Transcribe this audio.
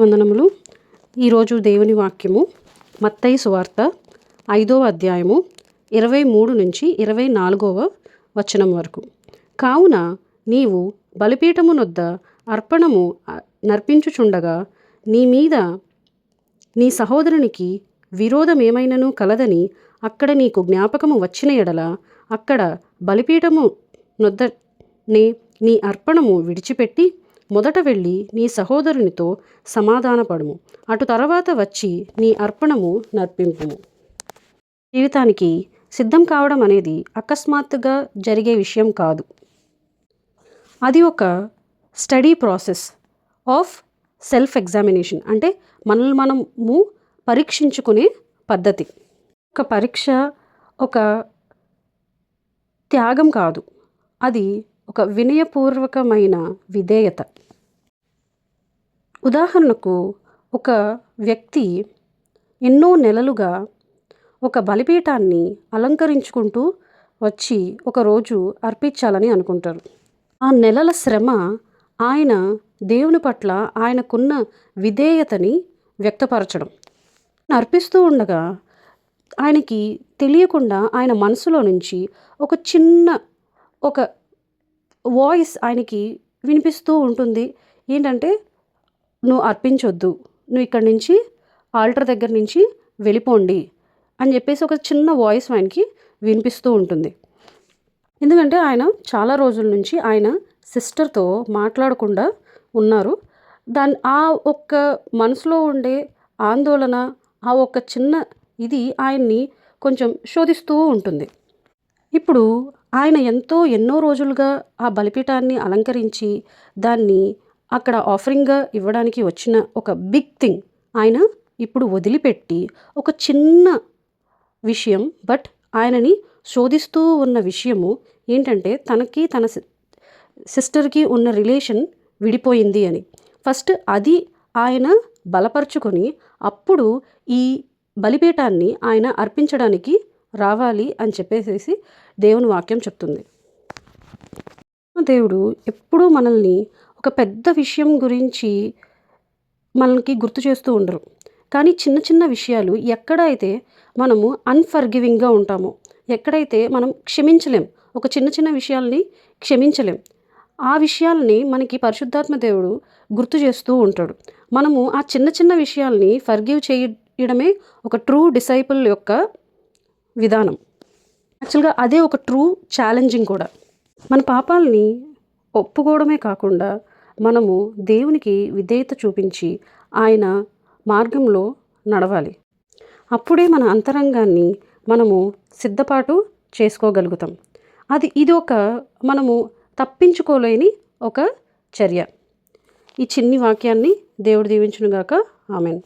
వందనములు. ఈరోజు దేవుని వాక్యము మత్తయి సువార్త ఐదవ అధ్యాయము ఇరవై మూడు నుంచి ఇరవై నాలుగవ వచనం వరకు. కావున నీవు బలిపీఠమునొద్ద అర్పణము నర్పించుచుండగా నీ మీద నీ సహోదరునికి విరోధమేమైనను కలదని అక్కడ నీకు జ్ఞాపకము వచ్చిన ఎడల అక్కడ బలిపీఠము నొద్దనే నీ అర్పణము విడిచిపెట్టి మొదట వెళ్ళి నీ సహోదరునితో సమాధానపడుము. అటు తర్వాత వచ్చి నీ అర్పణము నర్పింపుము. జీవితానికి సిద్ధం కావడం అనేది అకస్మాత్తుగా జరిగే విషయం కాదు. అది ఒక study process of self examination అంటే మనల్ని మనము పరీక్షించుకునే పద్ధతి. ఒక పరీక్ష ఒక త్యాగం కాదు. అది ఒక వినయపూర్వకమైన విధేయత. ఉదాహరణకు ఒక వ్యక్తి ఎన్నో నెలలుగా ఒక బలిపీఠాన్ని అలంకరించుకుంటూ వచ్చి ఒకరోజు అర్పించాలని అనుకుంటారు. ఆ నెలల శ్రమ ఆయన దేవుని పట్ల ఆయనకున్న విధేయతని వ్యక్తపరచడం. అర్పిస్తూ ఉండగా ఆయనకి తెలియకుండా ఆయన మనసులో నుంచి ఒక చిన్న ఒక వాయిస్ ఆయనకి వినిపిస్తూ ఉంటుంది. ఏంటంటే నువ్వు అర్పించొద్దు. నువ్వు ఇక్కడి నుంచి ఆల్టర్ దగ్గర నుంచి వెళ్ళిపోండి అని చెప్పేసి ఒక చిన్న వాయిస్ ఆయనకి వినిపిస్తూ ఉంటుంది. ఎందుకంటే ఆయన చాలా రోజుల నుంచి ఆయన సిస్టర్తో మాట్లాడకుండా ఉన్నారు. దాని ఆ ఒక్క మనసులో ఉండే ఆందోళన ఆ ఒక్క చిన్న ఇది ఆయన్ని కొంచెం శోధిస్తూ ఉంటుంది. ఇప్పుడు ఆయన ఎంతో ఎన్నో రోజులుగా ఆ బలిపీఠాన్ని అలంకరించి దాన్ని అక్కడ ఆఫరింగ్గా ఇవ్వడానికి వచ్చిన ఒక బిగ్ థింగ్. ఆయన ఇప్పుడు వదిలిపెట్టి ఒక చిన్న విషయం బట్ ఆయనని శోధిస్తూ ఉన్న విషయము ఏంటంటే తనకి తన సిస్టర్కి ఉన్న రిలేషన్ విడిపోయింది అని. ఫస్ట్ అది ఆయన బలపరుచుకొని అప్పుడు ఈ బలిపీఠాన్ని ఆయన అర్పించడానికి రావాలి అని చెప్పేసేసి దేవుని వాక్యం చెప్తుంది. దేవుడు ఎప్పుడూ మనల్ని ఒక పెద్ద విషయం గురించి మనకి గుర్తు చేస్తూ ఉండరు. కానీ చిన్న చిన్న విషయాలు ఎక్కడైతే మనము అన్ఫర్గివింగ్గా ఉంటామో ఎక్కడైతే మనం క్షమించలేం ఒక చిన్న చిన్న విషయాల్ని క్షమించలేం ఆ విషయాల్ని మనకి పరిశుద్ధాత్మ దేవుడు గుర్తు చేస్తూ ఉంటాడు. మనము ఆ చిన్న చిన్న విషయాల్ని ఫర్గివ్ చేయడమే ఒక ట్రూ డిసైపుల్ యొక్క విధానం. యాక్చువల్గా అదే ఒక ట్రూ ఛాలెంజింగ్ కూడా. మన పాపాలని ఒప్పుకోవడమే కాకుండా మనము దేవునికి విధేయత చూపించి ఆయన మార్గంలో నడవాలి. అప్పుడే మన అంతరంగాన్ని మనము సిద్ధపాటు చేసుకోగలుగుతాం. అది ఇది ఒక మనము తప్పించుకోలేని ఒక చర్య. ఈ చిన్ని వాక్యాన్ని దేవుడు దీవించునుగాక. ఆమెన్.